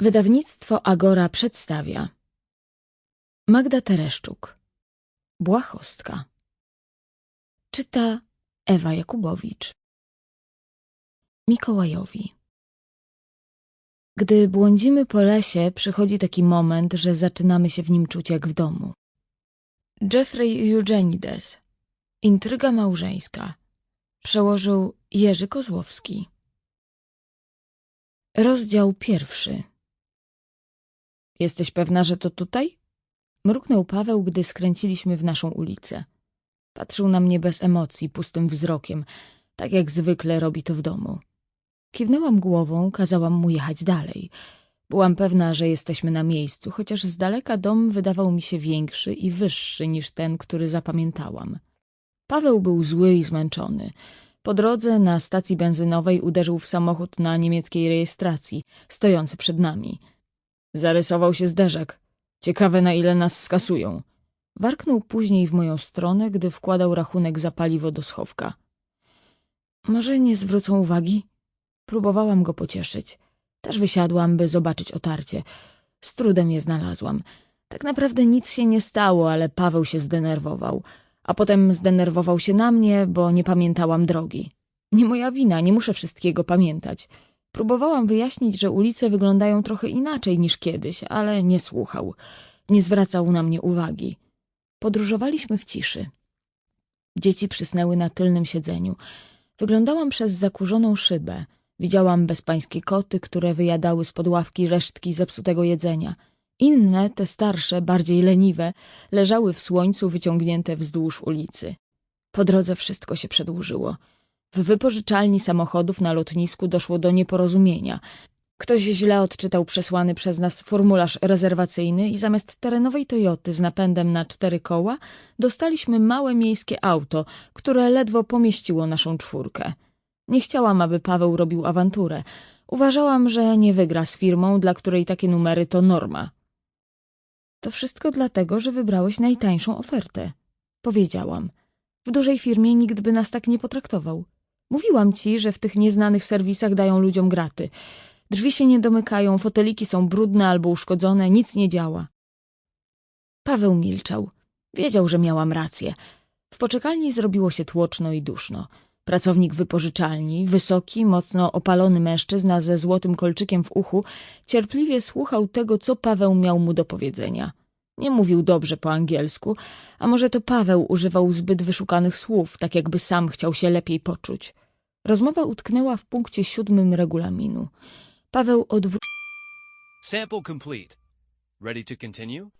Wydawnictwo Agora przedstawia. Magda Tereszczuk. Błahostka. Czyta Ewa Jakubowicz. Mikołajowi. Gdy błądzimy po lesie, przychodzi taki moment, że zaczynamy się w nim czuć jak w domu. Jeffrey Eugenides. Intryga małżeńska. Przełożył Jerzy Kozłowski. Rozdział pierwszy Jesteś pewna, że to tutaj? Mruknął Paweł, gdy skręciliśmy w naszą ulicę. Patrzył na mnie bez emocji, pustym wzrokiem, tak jak zwykle robi to w domu. Kiwnęłam głową, kazałam mu jechać dalej. Byłam pewna, że jesteśmy na miejscu, chociaż z daleka dom wydawał mi się większy i wyższy niż ten, który zapamiętałam. Paweł był zły i zmęczony. Po drodze na stacji benzynowej uderzył w samochód na niemieckiej rejestracji, stojący przed nami. Zarysował się zderzak. Ciekawe, na ile nas skasują. Warknął później w moją stronę, gdy wkładał rachunek za paliwo do schowka. Może nie zwrócą uwagi? Próbowałam go pocieszyć. Też wysiadłam, by zobaczyć otarcie. Z trudem je znalazłam. Tak naprawdę nic się nie stało, ale Paweł się zdenerwował. A potem zdenerwował się na mnie, bo nie pamiętałam drogi. Nie moja wina, nie muszę wszystkiego pamiętać. Próbowałam wyjaśnić, że ulice wyglądają trochę inaczej niż kiedyś, ale nie słuchał. Nie zwracał na mnie uwagi. Podróżowaliśmy w ciszy. Dzieci przysnęły na tylnym siedzeniu. Wyglądałam przez zakurzoną szybę. Widziałam bezpańskie koty, które wyjadały z ławki resztki zepsutego jedzenia. Inne, te starsze, bardziej leniwe, leżały w słońcu wyciągnięte wzdłuż ulicy. Po drodze wszystko się przedłużyło. W wypożyczalni samochodów na lotnisku doszło do nieporozumienia. Ktoś źle odczytał przesłany przez nas formularz rezerwacyjny i zamiast terenowej Toyoty z napędem na cztery koła dostaliśmy małe miejskie auto, które ledwo pomieściło naszą czwórkę. Nie chciałam, aby Paweł robił awanturę. Uważałam, że nie wygra z firmą, dla której takie numery to norma. To wszystko dlatego, że wybrałeś najtańszą ofertę. Powiedziałam. W dużej firmie nikt by nas tak nie potraktował. Mówiłam ci, że w tych nieznanych serwisach dają ludziom graty. Drzwi się nie domykają, foteliki są brudne albo uszkodzone, nic nie działa. Paweł milczał. Wiedział, że miałam rację. W poczekalni zrobiło się tłoczno i duszno. Pracownik wypożyczalni, wysoki, mocno opalony mężczyzna ze złotym kolczykiem w uchu, cierpliwie słuchał tego, co Paweł miał mu do powiedzenia. Nie mówił dobrze po angielsku, a może to Paweł używał zbyt wyszukanych słów, tak jakby sam chciał się lepiej poczuć. Rozmowa utknęła w punkcie siódmym regulaminu. Paweł odwrócił... Sample complete. Ready to continue?